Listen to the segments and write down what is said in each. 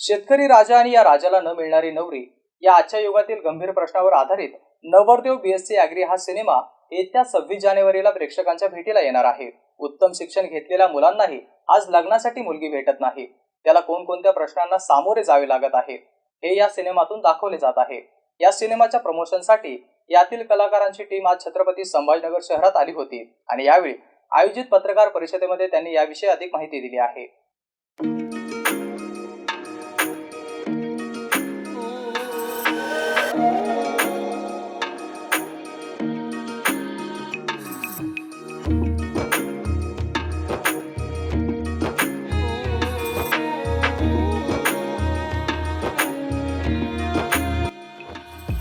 शेतकरी राजा आणि या राजाला न मिळणारी नवरी या आजच्या युगातील गंभीर प्रश्नावर आधारित नवरदेव बीएससी अॅग्री हा सिनेमा येत्या सव्वीस जानेवारीला प्रेक्षकांच्या भेटीला येणार आहे. उत्तम शिक्षण घेतलेल्या मुलांनाही आज लग्नासाठी मुलगी भेटत नाही. त्याला कोणकोणत्या प्रश्नांना सामोरे जावे लागत आहे हे या सिनेमातून दाखवले जात आहे. या सिनेमाच्या प्रमोशनसाठी यातील कलाकारांची टीम आज छत्रपती संभाजीनगर शहरात आली होती आणि यावेळी आयोजित पत्रकार परिषदेमध्ये त्यांनी याविषयी अधिक माहिती दिली आहे.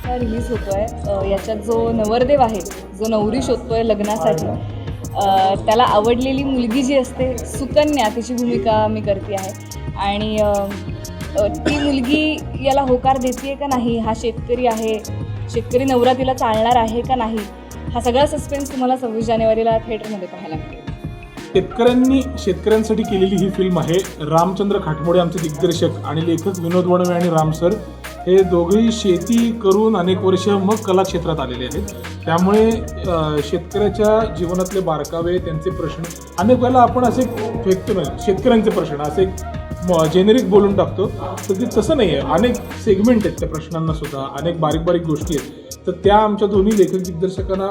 हा रिलीज होतो आहे याच्यात जो नवरदेव आहे जो नवरी शोधतोय लग्नासाठी अ, त्याला आवडलेली मुलगी जी असते सुकन्या तिची भूमिका मी करते आहे. आणि ती मुलगी याला होकार देते का नाही हा शेतकरी आहे शेतकरी नवरा तिला चालणार आहे का नाही हा सगळा सस्पेन्स तुम्हाला सव्वीस जानेवारीला थिएटरमध्ये पाहायला मिळेल. शेतकऱ्यांनी शेतकऱ्यांसाठी केलेली ही फिल्म आहे रामचंद्र खाटमोडे आमचे दिग्दर्शक आणि लेखक विनोद वणवे आणि राम सर. हे दोघेही शेती करून अनेक वर्ष मग कला क्षेत्रात आलेले आहेत. त्यामुळे शेतकऱ्याच्या जीवनातले बारकावे त्यांचे प्रश्न अनेक वेळेला आपण असे फेकतो नाही शेतकऱ्यांचे प्रश्न असे जेनेरिक बोलून टाकतो. तर ते तसं नाही आहे. अनेक सेगमेंट आहेत त्या प्रश्नांना सुद्धा अनेक बारीक बारीक गोष्टी आहेत. तर त्या आमच्या दोन्ही लेखक दिग्दर्शकांना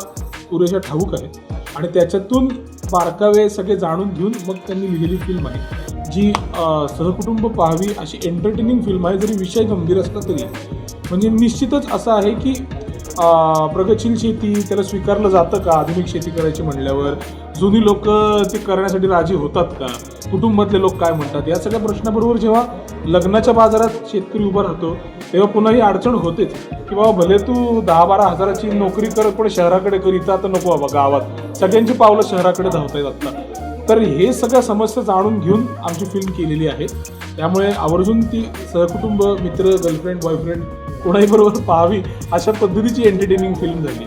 पुरेशा ठाऊक आहेत. आणि त्याच्यातून बारकावे सगळे जाणून घेऊन मग त्यांनी लिहिलेली फिल्म आहे. जी सहकुटुंब पाहावी अशी एंटरटेनिंग फिल्म आहे जरी विषय गंभीर असला तरी. म्हणजे निश्चितच असं आहे की प्रगतशील शेती त्याला स्वीकारलं जातं का? आधुनिक शेती करायची म्हणल्यावर. जुनी लोक ते करण्यासाठी राजी होतात का? कुटुंबातले लोक काय म्हणतात? या सगळ्या प्रश्नाबरोबर जेव्हा लग्नाच्या बाजारात शेतकरी उभा राहतो तेव्हा पुन्हा ही अडचण होतेच. की बाबा भले तू दहा बारा हजाराची नोकरी कर पण शहराकडे कर इथं आता नको बाबा गावात. सगळ्यांची पावलं शहराकडे धावता येतात तर हे सगळ्या समस्या जाणून घेऊन आमची फिल्म केलेली आहे. त्यामुळे आवर्जून ती सहकुटुंब मित्र गर्लफ्रेंड बॉयफ्रेंड कोणाही बरोबर पाहावी अशा पद्धतीची एंटरटेनिंग फिल्म झाली.